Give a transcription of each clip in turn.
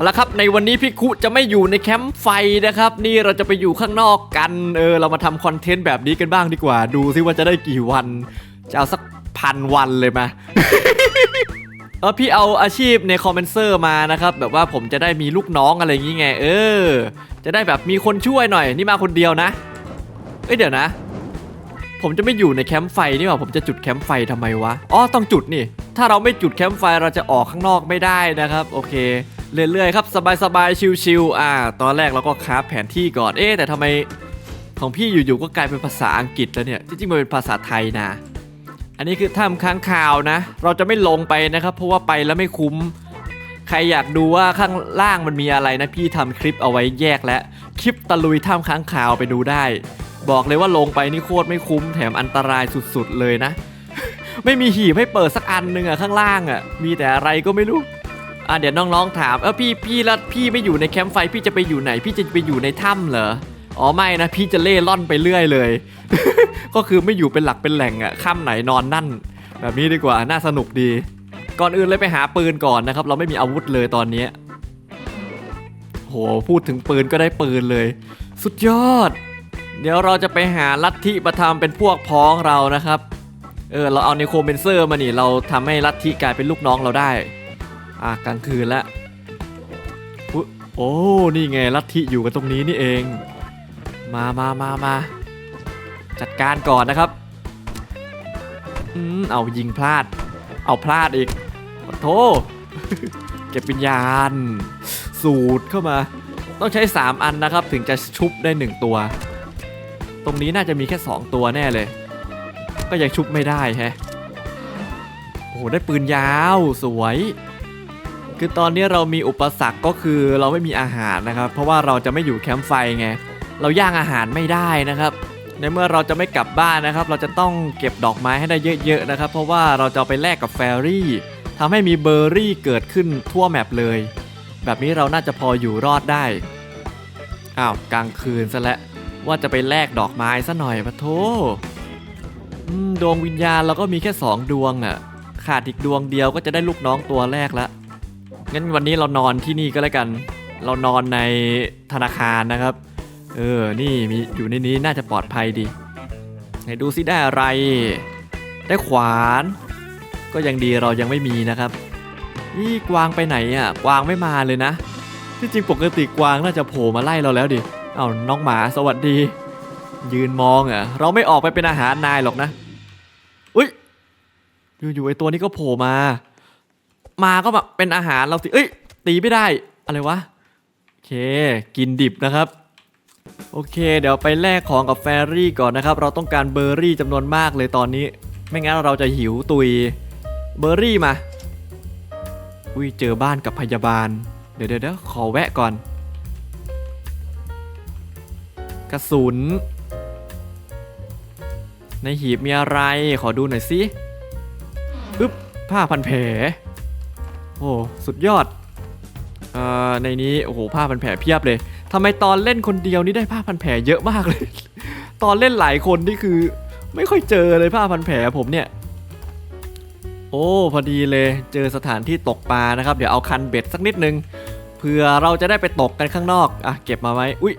เอาละครับในวันนี้พี่คุจะไม่อยู่ในแคมป์ไฟนะครับ นี่เราจะไปอยู่ข้างนอกกันเออเรามาทำคอนเทนต์แบบนี้กันบ้างดีกว่า ดูซิว่าจะได้กี่วัน จะเอาสักพันวันเลยมาเออพี่เอาอาชีพในคอมเมนเซอร์มานะครับ แบบว่าผมจะได้มีลูกน้องอะไรอย่างงี้ไง เออ จะได้แบบมีคนช่วยหน่อย นี่มาคนเดียวนะ เอ้ยเดี๋ยวนะ ผมจะไม่อยู่ในแคมป์ไฟนี่หว่าผมจะจุดแคมป์ไฟทำไมวะอ๋อต้องจุดนี่ ถ้าเราไม่จุดแคมป์ไฟเราจะออกข้างนอกไม่ได้นะครับ โอเค เรื่อยๆครับสบายๆชิวๆอ่า ตอนแรกเราก็คราฟแผนที่ก่อนเอ๊แต่ทำไมของพี่อยู่ๆก็กลายเป็นภาษาอังกฤษแล้วเนี่ยจริงๆมันเป็นภาษาไทยนะ อันนี้คือถ้ำค้างคาวนะ เราจะไม่ลงไปนะครับ เพราะว่าไปแล้วไม่คุ้ม ใครอยากดูว่าข้างล่างมันมีอะไรนะพี่ทำคลิปเอาไว้แยกแล้วคลิปตะลุยถ้ำค้างคาวไปดูได้ บอกเลยว่าลงไปนี่โคตรไม่คุ้มแถมอันตรายสุดๆเลยนะ ไม่มีหีบให้เปิดสักอันหนึ่งอะข้างล่างอะมีแต่อะไรก็ไม่รู้ อะเดี๋ยวน้องๆถามเออพี่พี่แล้วพี่ไม่อยู่ในแคมป์ไฟพี่จะไปอยู่ไหน พี่จะไปอยู่ในถ้ำเหรออ๋อไม่นะพี่จะเล่ร่อนไปเรื่อยเลย ก็คือไม่อยู่เป็นหลักเป็นแหล่งอะค่ำไหนนอนนั่น แบบนี้ดีกว่าน่าสนุกดี ก่อนอื่นเลยไปหาปืนก่อนนะครับ เราไม่มีอาวุธเลยตอนนี้โหพูดถึงปืนก็ได้ปืนเลย สุดยอด เดี๋ยวเราจะไปหาลัทธิมาทำเป็นพวกพ้องเรานะครับเออเราเอาในโคเมนเซอร์มานี่เราทำให้ลัทธิกลายเป็นลูกน้องเราได้ อะกลางคืนแล้วอุ๊ยโอ้ นี่ไงลัทธิอยู่กันตรงนี้นี่เอง มามามามาจัดการก่อนนะครับอืมเอายิงพลาด เอาพลาดอีกขอโทษเก็บวิญญาณ สูตรเข้ามา ต้องใช้ 3 อันนะครับ ถึงจะชุบได้ 1 ตัว ตรงนี้น่าจะมีแค่ 2 ตัวแน่เลย ก็ยังชุบไม่ได้แฮะโอ้โหได้ปืนยาวสวย คือตอนนี้เรามีอุปสรรคก็คือเราไม่มีอาหารนะครับ เพราะว่าเราจะไม่อยู่แคมป์ไฟไง เราย่างอาหารไม่ได้นะครับในเมื่อเราจะไม่กลับบ้านนะครับ เราจะต้องเก็บดอกไม้ให้ได้เยอะๆนะครับ เพราะว่าเราจะไปแลกกับแฟรี่ทำให้มีเบอร์รี่เกิดขึ้นทั่วแมปเลย แบบนี้เราน่าจะพออยู่รอดได้ อ้าวกลางคืนซะแล้วว่าจะไปแลกดอกไม้ซะหน่อยปะโทดวงวิญญาณเราก็มีแค่2ดวงอะ่ะ ขาดอีกดวงเดียวก็จะได้ลูกน้องตัวแรกละ งั้นวันนี้เรานอนที่นี่ก็แล้วกัน เรานอนในธนาคารนะครับ เออ นี่มีอยู่ในนี้น่าจะปลอดภัยดี ไหนดูซิได้อะไร ได้ขวาน ก็ยังดีเรายังไม่มีนะครับ นี่กวางไปไหนอะ กวางไม่มาเลยนะ ที่จริงปกติกวางน่าจะโผล่มาไล่เราแล้วดิ เอาน้องหมาสวัสดี ยืนมองอะ เราไม่ออกไปเป็นอาหารนายหรอกนะ อุ้ยอยู่ๆไอตัวนี้ก็โผล่มา มาก็แบบเป็นอาหารเราสิเอ้ย ตีไม่ได้ อะไรวะ โอเค กินดิบนะครับ โอเค เดี๋ยวไปแลกของกับแฟรี่ก่อนนะครับ เราต้องการเบอร์รี่จำนวนมากเลยตอนนี้ ไม่งั้นเราจะหิวตุย เบอร์รี่มา อุ้ย เจอบ้านกับพยาบาล เดี๋ยวเดี๋ยวขอแวะก่อน กระสุน ในหีบมีอะไร ขอดูหน่อยสิอึ๊บผ้าพันแผล โอ้สุดยอดออในนี้โอ้โหผ้าพันแผลเพียบเลยทำไมตอนเล่นคนเดียวนี่ได้ผ้าพันแผลเยอะมากเลย ตอนเล่นหลายคนนี่คือ ไม่ค่อยเจอเลยผ้าพันแผลผมเนี่ย โอ้พอดีเลยเจอสถานที่ตกปลานะครับ เดี๋ยวเอาคันเบ็ดสักนิดนึงเผื่อเราจะได้ไปตกกันข้างนอกอะเก็บมาไว้อุ้ย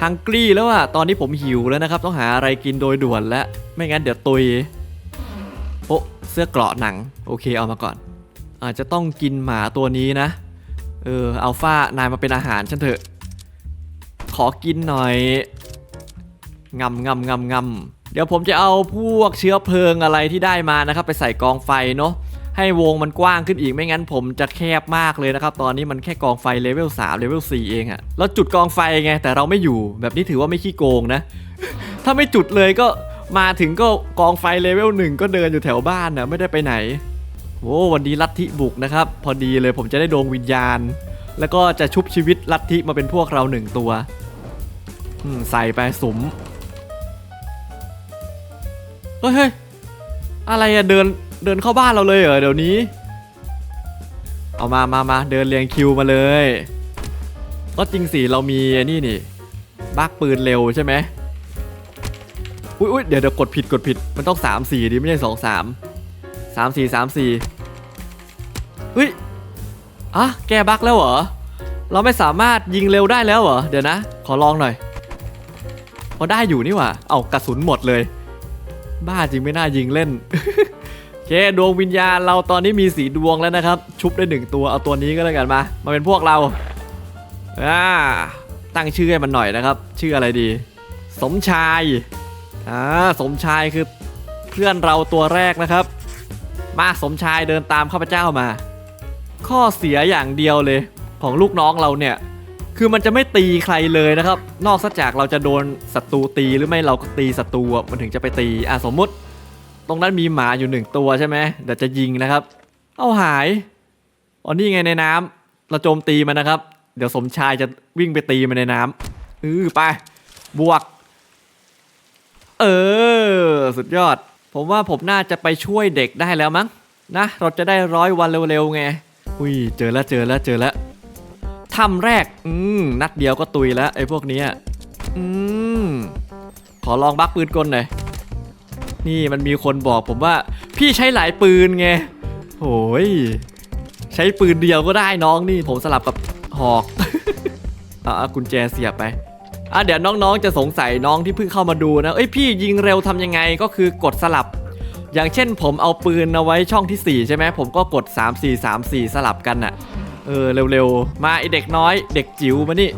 ฮังกี้แล้วอะตอนนี้ผมหิวแล้วนะครับ ต้องหาอะไรกินโดยด่วนแล้วไม่งั้นเดี๋ยวตุยโอ้เสื้อเกราะหนัง โอเคเอามาก่อน อาจจะต้องกินหมาตัวนี้นะ เอออัลฟานายมาเป็นอาหารฉันเถอะ ขอกินหน่อยงำงำงำงำเดี๋ยวผมจะเอาพวกเชื้อเพลิงอะไรที่ได้มานะครับ ไปใส่กองไฟเนาะให้วงมันกว้างขึ้นอีกไม่งั้นผมจะแคบมากเลยนะครับ ตอนนี้มันแค่กองไฟเลเวล3เลเวล4เองอะแล้วจุดกองไฟไงแต่เราไม่อยู่แบบนี้ถือว่าไม่ขี้โกงนะ ถ้าไม่จุดเลยก็มาถึงก็กองไฟเลเวลหนึ่งก็เดินอยู่แถวบ้านนะไม่ได้ไปไหน โอ้วันนี้ลัทธิบุกนะครับ พอดีเลยผมจะได้ดวงวิญญาณ แล้วก็จะชุบชีวิตลัทธิมาเป็นพวกเราหนึ่งตัวใส่ไปสมเฮ้ยเฮ้ยอะไรอะเดินเดินเข้าบ้านเราเลยเหรอเดี๋ยวนี้ เอามามามาเดินเรียงคิวมาเลย ก็จริงสิเรามีนี่นี่บักปืนเร็วใช่ไหมอุ้ยอุ้ยเดี๋ยวเดี๋ยวกดผิดกดผิดมันต้อง 3 4ดิไม่ใช่2 3 3 4 3 4เฮ้ยอะแกบั๊กแล้วเหรอ เราไม่สามารถยิงเร็วได้แล้วเหรอ เดี๋ยวนะ ขอลองหน่อยพอได้อยู่นี่หว่า เอากระสุนหมดเลย บ้าจริงไม่น่ายิงเล่นโอเคดวงวิญญาณเราตอนนี้มีสีดวงแล้วนะครับ ชุบได้หนึ่งตัวเอาตัวนี้ก็แล้วกันมา มาเป็นพวกเราอ่าตั้งชื่อให้มันหน่อยนะครับ ชื่ออะไรดี สมชายอ่าสมชายคือเพื่อนเราตัวแรกนะครับ มาสมชายเดินตามข้าพเจ้ามา ข้อเสียอย่างเดียวเลยของลูกน้องเราเนี่ย คือมันจะไม่ตีใครเลยนะครับ นอกจากเราจะโดนศัตรูตีหรือไม่เราก็ตีศัตรูมันถึงจะไปตีอะสมมุติ ตรงนั้นมีหมาอยู่หนึ่งตัวใช่ไหมเดี๋ยวจะยิงนะครับ เอาหายอ๋อนี่ไงในน้ำเราโจมตีมันนะครับ เดี๋ยวสมชายจะวิ่งไปตีมันในน้ำอือไปบวก เออ สุดยอด ผมว่าผมน่าจะไปช่วยเด็กได้แล้วมั้งนะ เราจะได้ร้อยวันเร็วๆไงอุ้ยเจอแล้วเจอแล้วเจอแล้วทำแรก อืมนัดเดียวก็ตุยแล้วไอ้พวกนี้อืมขอลองบักปืนกลหน่อยนี่มันมีคนบอกผมว่า พี่ใช้หลายปืนไงโอ้ยใช้ปืนเดียวก็ได้น้องนี่ ผมสลับกับหอกเอาเอากุญแจเสียบไป อะเดี๋ยวน้องๆจะสงสัยน้องที่เพิ่งเข้ามาดูนะ เอ้ยพี่ยิงเร็วทำยังไงก็คือกดสลับ อย่างเช่นผมเอาปืนเอาไว้ช่องที่ 4 ใช่ไหมผมก็กด 3 4 3 4 สลับกันน่ะ เออเร็วๆ มาไอเด็กน้อย เด็กจิ๋วมานี่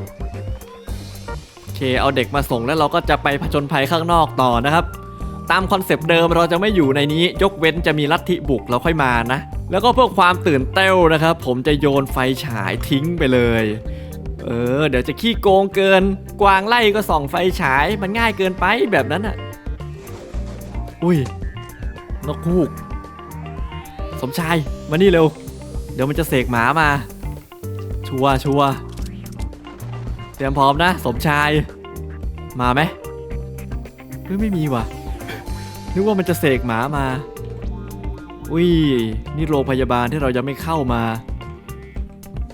โอเคเอาเด็กมาส่งแล้วเราก็จะไปผจญภัยข้างนอกต่อนะครับตามคอนเซปต์เดิมเราจะไม่อยู่ในนี้ยกเว้นจะมีลัทธิบุกเราค่อยมานะ แล้วก็เพื่อความตื่นเต้วนะครับ ผมจะโยนไฟฉายทิ้งไปเลย เออ เดี๋ยวจะขี้โกงเกิน กวางไล่ก็ส่องไฟฉาย มันง่ายเกินไปแบบนั้นอะ อุ้ย นกฮูก สมชาย มานี่เร็ว เดี๋ยวมันจะเสกหมามา ชัวร์ชัวร์เตรียมพร้อมนะ สมชาย มาไหมเฮ้ยไม่มีว่ะ นึกว่ามันจะเสกหมามา อุ้ย นี่โรงพยาบาลที่เรายังไม่เข้ามา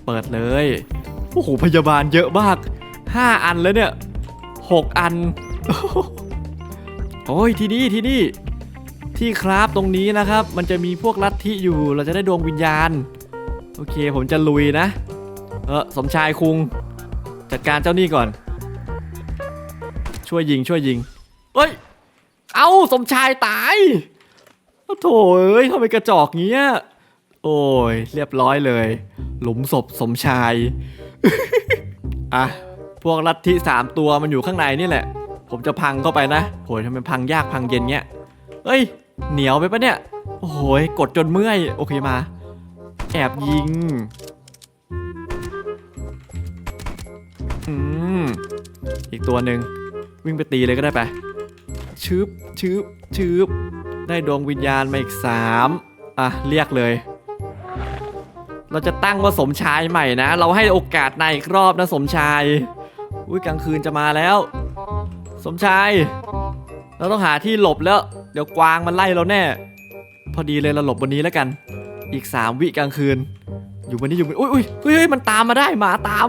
เปิดเลย โอ้โหพยาบาลเยอะมาก 5 อันแล้วเนี่ย6อัน โอ้ยที่นี่ที่นี่ที่ครับตรงนี้นะครับ มันจะมีพวกลัทธิอยู่ เราจะได้ดวงวิญญาณ โอเคผมจะลุยนะ เออสมชายคุง จัดการเจ้านี่ก่อน ช่วยยิงช่วยยิงเฮ้ย เอาสมชายตายโอ้โถเอ้ยทำไมกระจอกเงี้ย โอ้ย เรียบร้อยเลย หลุมศพสมชาย อะ พวกลัทธิสามตัวมันอยู่ข้างในนี่แหละ ผมจะพังเข้าไปนะโหยทำไมพังยากพังเย็นเงี้ยเอ้ย เหนียวไปปะเนี่ย โอ้โหยกดจนเมื่อย โอเคมา แอบยิง อืม อีกตัวหนึ่งวิ่งไปตีเลยก็ได้ไปชืบชืบชืบได้ดวงวิญญาณมาอีกสามอะ เรียกเลย เราจะตั้งว่าสมชายใหม่นะ เราให้โอกาสนายอีกรอบนะสมชาย อุ้ยกลางคืนจะมาแล้ว สมชาย เราต้องหาที่หลบแล้ว เดี๋ยวกวางมันไล่เราแน่ พอดีเลยเราหลบบนนี้แล้วกัน อีก3วิกลางคืน อยู่บนนี้อยู่บนอุ้ยอุ้ยเฮ้ยมันตามมาได้หมาตาม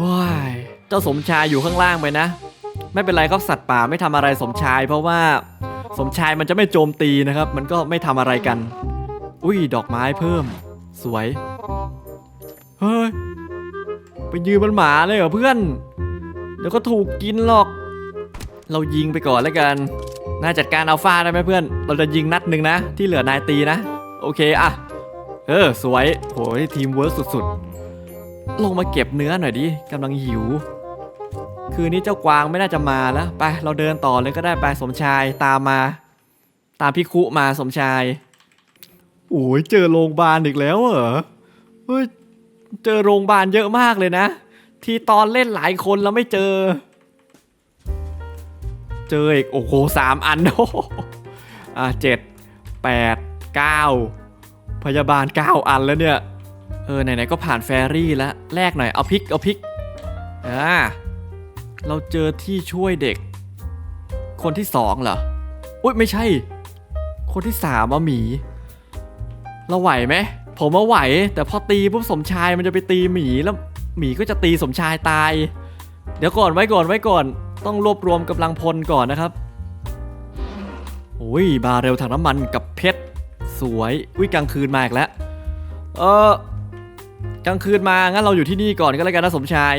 ว้ายเจ้าสมชายอยู่ข้างล่างไปนะ ไม่เป็นไรครับสัตว์ป่าไม่ทำอะไรสมชาย เพราะว่าสมชายมันจะไม่โจมตีนะครับ มันก็ไม่ทำอะไรกัน อุ้ยดอกไม้เพิ่ม สวย เฮ้ย ไปยืนบนหมาเลยเหรอเพื่อน เดี๋ยวก็ถูกกินหรอก เรายิงไปก่อนแล้วกัน นายจัดการอัลฟาได้ไหมเพื่อน เราจะยิงนัดหนึ่งนะ ที่เหลือนายตีนะ โอเคอะเออ สวย โหยทีมเวิร์กสุดๆ ลงมาเก็บเนื้อหน่อยดิกำลังหิว คืนนี้เจ้ากวางไม่น่าจะมาแล้ว ไป เราเดินต่อเลยก็ได้ไปสมชายตามมา ตามพี่คุมาสมชาย โอ้ยเจอโรงพยาบาลอีกแล้วเหรอเฮ้ยเจอโรงพยาบาลเยอะมากเลยนะ ที่ตอนเล่นหลายคนแล้วไม่เจอ เจออีกโอ้โหสามอันโอ้อะเจ็ดแปดเก้าพยาบาลเก้าอันแล้วเนี่ย เออไหนๆก็ผ่านแฟรี่แล้วแลกหน่อยเอาพิกเอาพิกอ่าเราเจอที่ช่วยเด็ก คนที่สองเหรอ อุ้ยไม่ใช่ คนที่สามอะหมี เราไหวไหมผมว่าไหว แต่พอตีปุ๊บสมชายมันจะไปตีหมีแล้วหมีก็จะตีสมชายตาย เดี๋ยวก่อนไว้ก่อนไว้ก่อน ต้องรวบรวมกำลังพลก่อนนะครับโอ้ยบาเรลถังน้ำมันกับเพชรสวยอุ้ยกลางคืนมาอีกแล้วเออกลางคืนมางั้นเราอยู่ที่นี่ก่อนก็แล้วกันนะสมชาย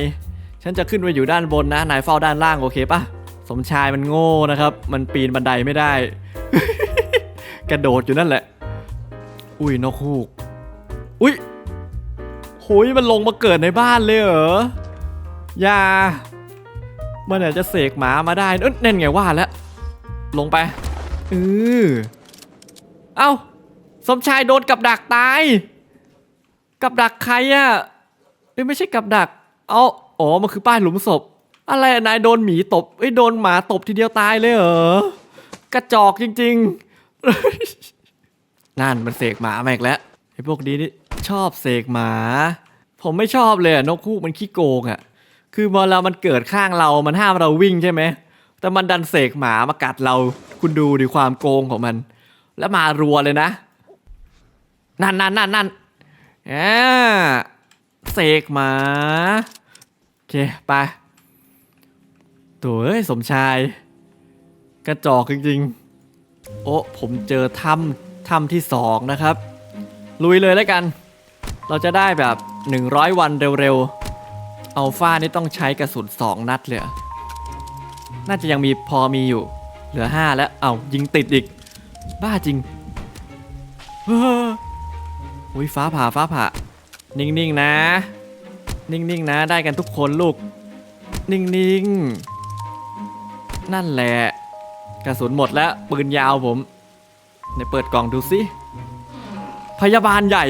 ฉันจะขึ้นไปอยู่ด้านบนนะนายเฝ้าด้านล่างโอเคปะสมชายมันโง่นะครับ มันปีนบันไดไม่ได้ กระโดดอยู่นั่นแหละ อุ้ยนกฮูก อุ้ยโหยมันลงมาเกิดในบ้านเลยเหรอ อย่า มันอาจจะเสกหมามาได้เอ้ยนั่นไงว่าแล้ว ลงไปเออเอ้า สมชายโดนกับดักตาย กับดักใครอะเอ้ยไม่ใช่กับดัก เอาอ๋อ มันคือป้ายหลุมศพ อะไรนายโดนหมีตบเอ้ยโดนหมาตบทีเดียวตายเลยเหรอ กระจอกจริง ๆ นั่นมันเสกหมามาอีกแล้วไอ้พวกนี้นี่ชอบเสกหมา ผมไม่ชอบเลยนกคู่มันขี้โกงอะคือเวลามันเกิดข้างเรามันห้ามเราวิ่งใช่ไหมแต่มันดันเสกหมามากัดเราคุณดูดิความโกงของมัน แล้วมารัวเลยนะ นั่นนั่นนั่นนั่นอ่าเสกหมาโอเคไปตัวเอ้ยสมชาย กระจอกจริงๆ โอ้ผมเจอถ้ำ ถ้ำที่สองนะครับ ลุยเลยแล้วกัน เราจะได้แบบ 100 วันเร็วๆอัลฟานี่ต้องใช้กระสุน2 นัดเลยน่าจะยังมีพอมีอยู่ เหลือ 5 แล้ว เอายิงติดอีก บ้าจริงเฮ้ออุ้ยฟ้าผ่าฟ้าผ่า นิ่งๆนะนิ่งๆนะ ได้กันทุกคนลูก นิ่งๆนั่นแหละ กระสุนหมดแล้ว ปืนยาวผม ไหนเปิดกล่องดูสิพยาบาลใหญ่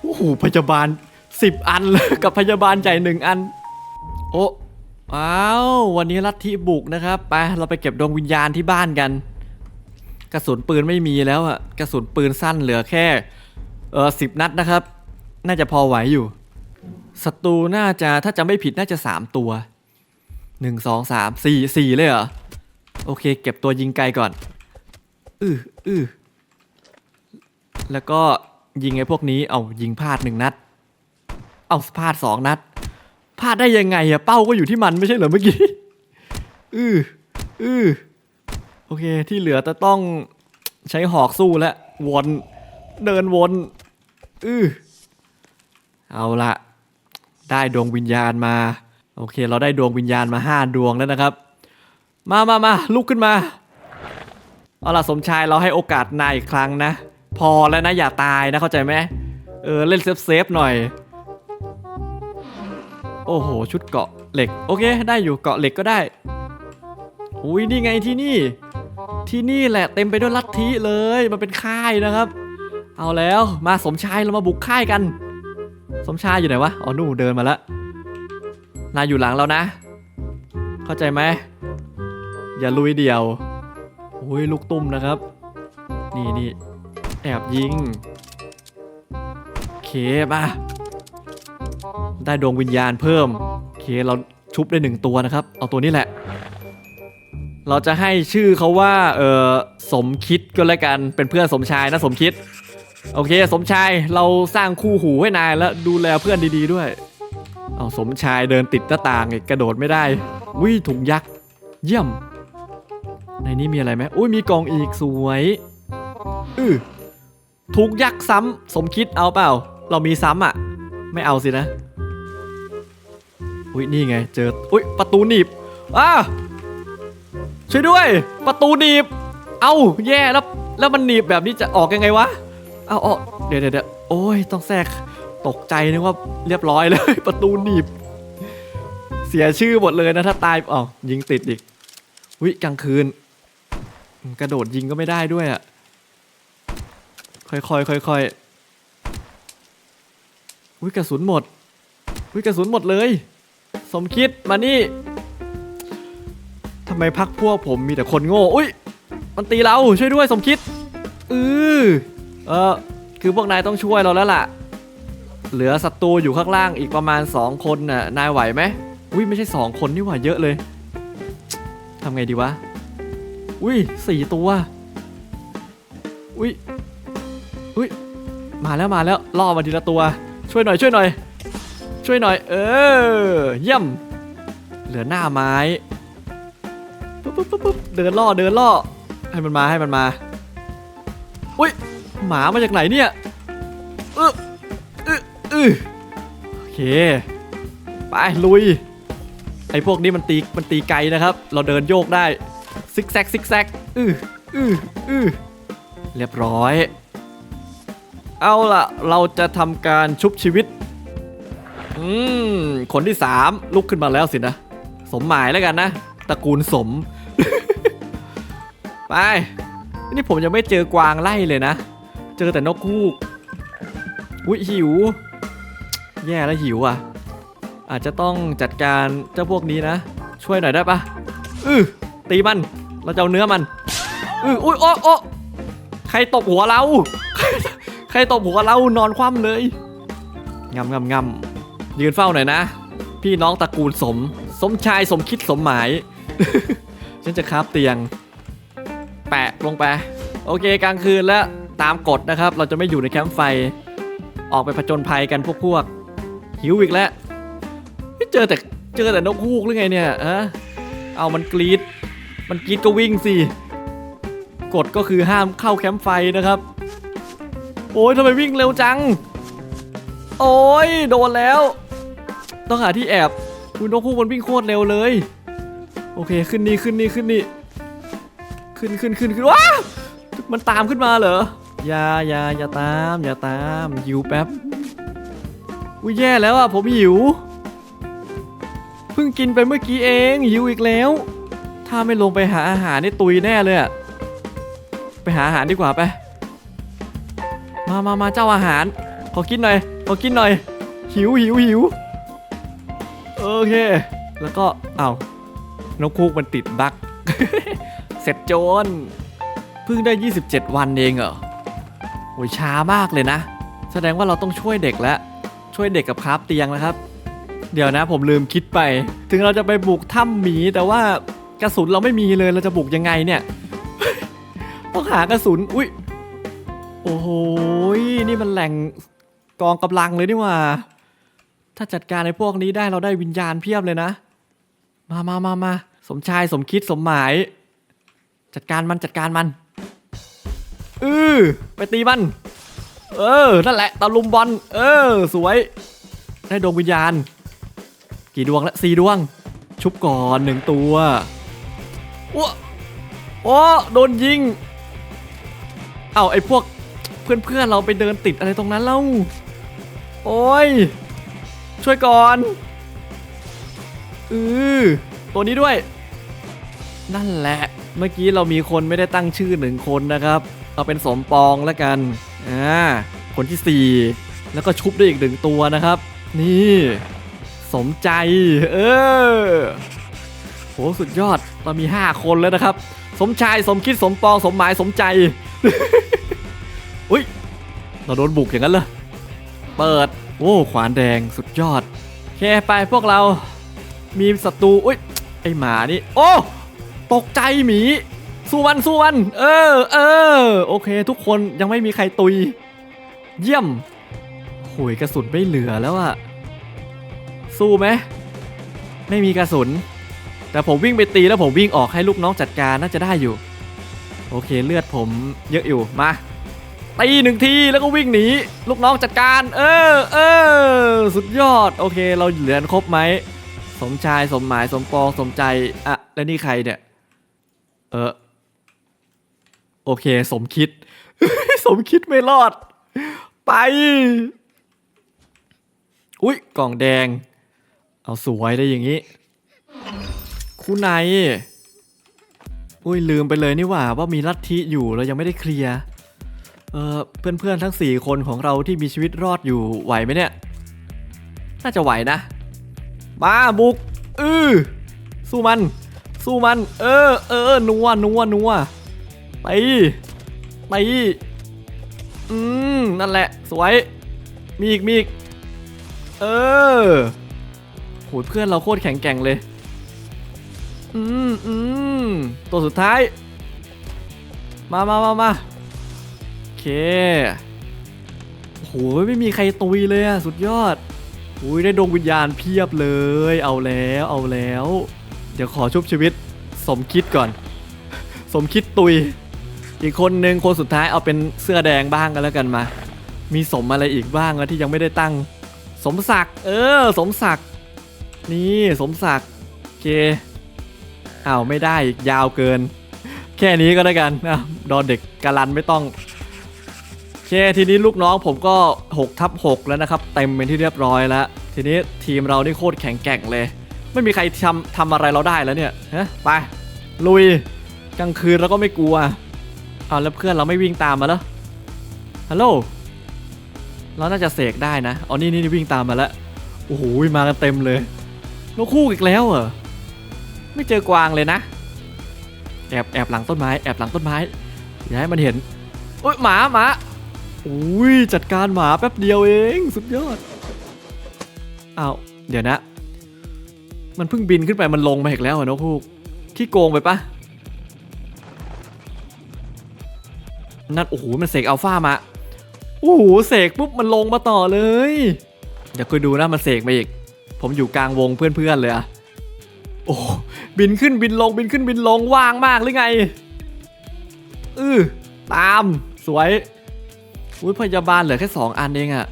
โอ้โหพยาบาล10อันเลยกับพยาบาลใหญ่หนึ่งอัน โอ้อ้าววันนี้ลัทธิบุกนะครับไปเราไปเก็บดวงวิญญาณที่บ้านกัน กระสุนปืนไม่มีแล้วอะกระสุนปืนสั้นเหลือแค่เออสิบนัดนะครับ น่าจะพอไหวอยู่ศัตรูน่าจะถ้าจะไม่ผิดน่าจะสามตัวหนึ่งสองสามสี่สี่เลยเหรอโอเค เก็บตัวยิงไกลก่อนอือ อือแล้วก็ยิงไอ้พวกนี้เอายิงพลาดหนึ่งนัด เอาพลาดสองนัดพลาดได้ยังไงอะเป้าก็อยู่ที่มันไม่ใช่เหรอเมื่อกี้อืออือโอเคที่เหลือจะต้องใช้หอกสู้แล้ววนเดินวนอือเอาละได้ดวงวิญญาณมา โอเค เราได้ดวงวิญญาณมาห้าดวงแล้วนะครับ มามามาลุกขึ้นมา เอาล่ะสมชายเราให้โอกาสนายอีกครั้งนะ พอแล้วนะอย่าตายนะเข้าใจไหมเออเล่นเซฟเซฟหน่อย โอ้โหชุดเกาะเหล็กโอเค ได้อยู่เกาะเหล็กก็ได้อุ้ยนี่ไงที่นี่ ที่นี่แหละเต็มไปด้วยลัทธิเลยมันเป็นค่ายนะครับ เอาแล้วมาสมชายเรามาบุกค่ายกัน สมชายอยู่ไหนวะอ๋อนู่นเดินมาแล้วนายอยู่หลังเรานะ เข้าใจไหมอย่าลุยเดี่ยว อ้ยลูกตุ้มนะครับ นี่นี่แอบยิงโอเคมาได้ดวงวิญญาณเพิ่มโอเคเราชุบได้หนึ่งตัวนะครับ เอาตัวนี้แหละ เราจะให้ชื่อเขาว่าเออสมคิดก็แล้วกันเป็นเพื่อนสมชายนะสมคิด โอเค สมชายเราสร้างคู่หูให้นายแล้วดูแลเพื่อนดีๆด้วยเอาสมชายเดินติดหน้าต่างอีกกระโดดไม่ได้วิถุงยักษ์ เยี่ยม ในนี้มีอะไรไหมอุ้ยมีกล่องอีกสวยอือถุงยักษ์ซ้ำสมคิดเอาเปล่า เรามีซ้ำอะ ไม่เอาสินะ อุ้ยนี่ไง เจอ อุ้ยประตูหนีบอ้าช่วยด้วย ประตูหนีบ เอาแย่แล้ว แล้วมันหนีบแบบนี้จะออกยังไงวะ เอาเอาเดี๋ยวเดี๋ยวเดี๋ยวโอ้ยต้องแทรกตกใจนึกว่าเรียบร้อยเลย ประตูหนีบ เสียชื่อหมดเลยนะถ้าตายอ๋อยิงติดอีกวิกลางคืนอืม กระโดดยิงก็ไม่ได้ด้วยอะ ค่อยๆค่อยๆวิกระสุนหมดวิกระสุนหมดเลย สมคิดมานี่ทำไมพักพวกผมมีแต่คนโง่ อุ้ย มันตีเราช่วยด้วยสมคิด อือเออคือพวกนายต้องช่วยเราแล้วล่ะ เหลือศัตรูอยู่ข้างล่างอีกประมาณ 2 คนน่ะ นายไหวไหมอุ้ยไม่ใช่ 2 คนนี่หว่าเยอะเลยทำไงดีวะ อุ้ยสี่ตัว อุ้ยอุ้ยมาแล้วมาแล้วล่อมาทีละตัว ช่วยหน่อยช่วยหน่อย ช่วยหน่อย เออ เยี่ยม เหลือหน้าไม้ปุ๊บปุ๊บปุ๊บปุ๊บเดินล่อเดินล่อ ให้มันมาให้มันมา อุ้ยหมามาจากไหนเนี่ยเออเออเออโอเค ไปลุยไอ้พวกนี้มันตีมันตีไกลนะครับ เราเดินโยกได้ ซิกแซกซิกแซกอืออืออือเรียบร้อย เอาล่ะ เราจะทำการชุบชีวิต อืม คนที่สามลุกขึ้นมาแล้วสินะ สมหมายแล้วกันนะตระกูลสม ไป นี่ผมยังไม่เจอกวางไล่เลยนะ เจอแต่นกคูกอุ้ยหิว แย่แล้วหิวอะ อาจจะต้องจัดการเจ้าพวกนี้นะ ช่วยหน่อยได้ปะอือ ตีมัน เราจะเอาเนื้อมันอุ้ยโอ้โอ้ใครตบหัวเรา ใครตบหัวเรานอนคว่ำเลยงำงำงำยืนเฝ้าหน่อยนะ พี่น้องตระกูลสม สมชายสมคิดสมหมาย ฉันจะคราบเตียง แปะลงไป โอเคกลางคืนแล้วตามกฎนะครับ เราจะไม่อยู่ในแคมป์ไฟ ออกไปผจญภัยกันพวกพวกๆหิวอีกแล้วเจอแต่เจอแต่นกฮูกหรือไงเนี่ยฮะเอามันกรีด มันกรีดก็วิ่งสิกฎก็คือห้ามเข้าแคมป์ไฟนะครับ โอ้ยทำไมวิ่งเร็วจัง โอ้ยโดนแล้ว ต้องหาที่แอบคุณนกฮูกมันวิ่งโคตรเร็วเลย โอเคขึ้นนี่ขึ้นนี่ขึ้นนี่ขึ้นขึ้นขึ้นขึ้นว้ามันตามขึ้นมาเหรออย่าอย่าอย่าตามอย่าตามหิวแป๊บอุ้ยแย่แล้วอะผมหิว เพิ่งกินไปเมื่อกี้เองหิวอีกแล้ว ถ้าไม่ลงไปหาอาหารนี่ตุยแน่เลยอะไปหาอาหารดีกว่าไป มามามาเจ้าอาหาร ขอกินหน่อย ขอกินหน่อย หิวหิวหิวโอเค แล้วก็เอา้านกคูกมันติดบั๊กเสร็จโจนเพิ่งได้ 27 วันเองเหรอโอ้ยช้ามากเลยนะ แสดงว่าเราต้องช่วยเด็กแล้ว ช่วยเด็กกับคราฟเตียงนะครับ เดี๋ยวนะผมลืมคิดไป ถึงเราจะไปบุกถ้ำหมีแต่ว่า กระสุนเราไม่มีเลยเราจะบุกยังไงเนี่ยต้องหากระสุนอุ้ยโอ้โหนี่มันแหล่งกองกำลังเลยนี่ว่า ถ้าจัดการในพวกนี้ได้เราได้วิญญาณเพียบเลยนะ มามามามาสมชายสมคิดสมหมาย จัดการมันจัดการมันเออไปตีมัน เออ นั่นแหละตะลุมบอล เออ สวย ได้ดวงวิญญาณ กี่ดวงละสี่ดวง ชุบก่อนหนึ่งตัว อ้วโอ้โดนยิง เอาไอ้พวกเพื่อนๆเราไปเดินติดอะไรตรงนั้นเล่า โอ้ย ช่วยก่อน อือตัวนี้ด้วย นั่นแหละ เมื่อกี้เรามีคนไม่ได้ตั้งชื่อหนึ่งคนนะครับ เอาเป็นสมปองแล้วกัน อ่า คนที่สี่ แล้วก็ชุบด้วยอีกหนึ่งตัวนะครับ นี่ สมใจ เออโหสุดยอด เรามี 5 คนแล้วนะครับ สมชายสมคิดสมปองสมหมายสมใจ อุ้ยเราโดนบุกอย่างนั้นเลยเปิด โอ้ขวานแดงสุดยอดโอเคไปพวกเรามีศัตรูอุ้ยไอหมานี่ โอ้ตกใจหมีสู้มันสู้มันเออเออโอเค ทุกคนยังไม่มีใครตุย เยี่ยมโหยกระสุนไม่เหลือแล้วอะสู้ไหมไม่มีกระสุน แต่ผมวิ่งไปตีแล้วผมวิ่งออกให้ลูกน้องจัดการน่าจะได้อยู่ โอเคเลือดผมเยอะอยู่มาตีหนึ่งทีแล้วก็วิ่งหนีลูกน้องจัดการ เออเออสุดยอด โอเค เราเหลือครบไหมสมชายสมหมายสมปองสมใจอะแล้วนี่ใครเนี่ย เออโอเค สมคิด สมคิดไม่รอด ไป อุ้ยกล่องแดง เอาสวยได้อย่างนี้ คู่ในอุ้ยลืมไปเลยนี่หว่าว่ามีลัทธิอยู่เรายังไม่ได้เคลียร์เออเพื่อนๆทั้ง 4 คนของเราที่มีชีวิตรอดอยู่ไหวไหมเนี่ย น่าจะไหวนะ มาบุกอือสู้มัน สู้มัน เออเออนัวนัวนัวไปไปอืมนั่นแหละ สวย มีอีกมีอีกเออโหเพื่อนเราโคตรแข็งแกร่งเลย อืมอืมตัวสุดท้าย มามามามาโอเคโหไม่มีใครตุยเลยอะสุดยอดอุ้ยได้ดวงวิญญาณเพียบเลย เอาแล้วเอาแล้ว เดี๋ยวขอชุบชีวิต สมคิดก่อน สมคิดตุย อีกคนหนึ่งคนสุดท้ายเอาเป็นเสื้อแดงบ้างกันแล้วกันมา มีสมอะไรอีกบ้างอะที่ยังไม่ได้ตั้ง สมศักดิ์เออ สมศักดิ์นี่สมศักดิ์โอเค อ้าวไม่ได้อีกยาวเกิน แค่นี้ก็ได้กันอะดอนเด็กการันไม่ต้องโอเคทีนี้ลูกน้องผมก็6ทับ6แล้วนะครับเต็มเป็นที่เรียบร้อยแล้ว ทีนี้ทีมเรานี่โคตรแข็งแกร่งเลย ไม่มีใครทำทำอะไรเราได้แล้วเนี่ยฮะไปลุยกลางคืนเราก็ไม่กลัวเอาแล้วเพื่อนเราไม่วิ่งตามมาแล้วฮัลโหลเราน่าจะเสกได้นะอ๋อนี่นี่วิ่งตามมาแล้วโอ้โหมากันเต็มเลยนกคู่อีกแล้วเหรอ ไม่เจอกวางเลยนะ แอบแอบหลังต้นไม้แอบหลังต้นไม้อย่าให้มันเห็นโอ้ยหมาหมาอุ้ยจัดการหมาแป๊บเดียวเองสุดยอดอ้าวเดี๋ยวนะ มันเพิ่งบินขึ้นไปมันลงมาอีกแล้วเหรอนกฮูกขี้โกงไปปะนั่นโอ้โหมันเสกอัลฟามาโอ้โหเสกปุ๊บมันลงมาต่อเลย เดี๋ยวคุยดูนะมันเสกมาอีก ผมอยู่กลางวงเพื่อนๆเลยอะ อ้บินขึ้นบินลงบินขึ้นบินลงว่างมากหรือไงอือตามสวยอุ้ยพยาบาลเหลือแค่สองอันเองอะ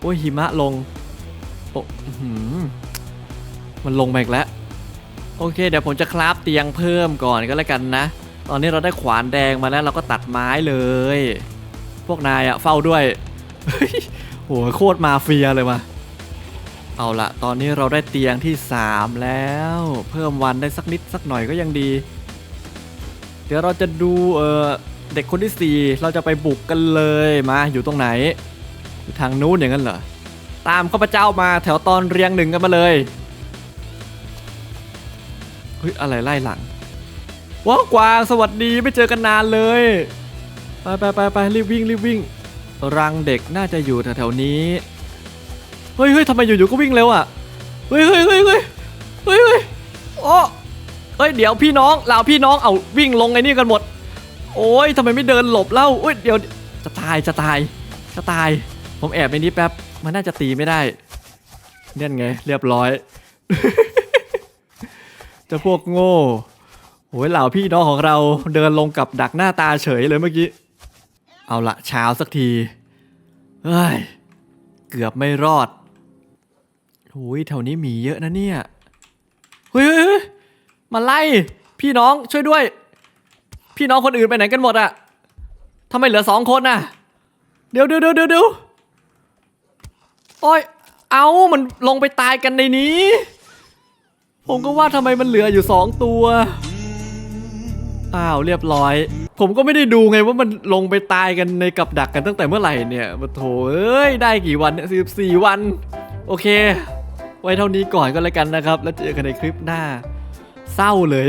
โอ้ยหิมะลงโอ้หือมันลงมาอีกแล้ว โอเค เดี๋ยวผมจะคราฟเตียงเพิ่มก่อนก็แล้วกันนะ ตอนนี้เราได้ขวานแดงมาแล้วเราก็ตัดไม้เลย พวกนายอะเฝ้าด้วยโหโคตรมาเฟียเลยว่ะ เอาละตอนนี้เราได้เตียงที่ 3 แล้ว เพิ่มวันได้สักนิดสักหน่อยก็ยังดี เดี๋ยวเราจะดูเออเด็กคนที่ 4 เราจะไปบุกกันเลยมาอยู่ตรงไหนอยู่ทางนู้นอย่างนั้นเหรอ ตามข้าพเจ้ามาแถวตอนเรียงหนึ่งกันมาเลยเฮ้ยอะไรไล่หลังว้าวกวางสวัสดีไม่เจอกันนานเลยไปไปไปไปรีบวิ่งรีบวิ่ง รังเด็กน่าจะอยู่แถวๆนี้ เฮ้ยเฮ้ยทำไมอยู่ๆก็วิ่งเร็วอะเฮ้ยเฮ้ยเฮ้ยเฮ้ยเฮ้ยเฮ้ยโอ้เฮ้ยเดี๋ยวพี่น้องเราพี่น้องเอาวิ่งลงไอ้นี่กันหมด โอ้ยทำไมไม่เดินหลบเล่าเอ้ยเดี๋ยวจะตายจะตายจะตาย ผมแอบในนี้แป๊บมันน่าจะตีไม่ได้เนี่ยไง เรียบร้อยจะพวกโง่โอ้ยเหล่าพี่น้องของเราเดินลงกับดักหน้าตาเฉยเลยเมื่อกี้ เอาละเช้าสักทีเฮ้ยเกือบไม่รอด โอ้ยแถวนี้หมีเยอะนะเนี่ยเฮ้ยมาไล่ พี่น้องช่วยด้วย พี่น้องคนอื่นไปไหนกันหมดอะทำไมเหลือสองคนน่ะเดียวเดี๋ยวเดี๋ยวเดี๋ยวเดี๋ยวโอ้ยเอามันลงไปตายกันในนี้ ผมก็ว่าทำไมมันเหลืออยู่สองตัว อ้าวเรียบร้อย ผมก็ไม่ได้ดูไงว่ามันลงไปตายกันในกับดักกันตั้งแต่เมื่อไหร่เนี่ยมาโถเอ้ย ได้กี่วันเนี่ยสิบสี่วัน โอเค ไว้เท่านี้ก่อนก็แล้วกันนะครับ แล้วเจอกันในคลิปหน้า เศร้าเลย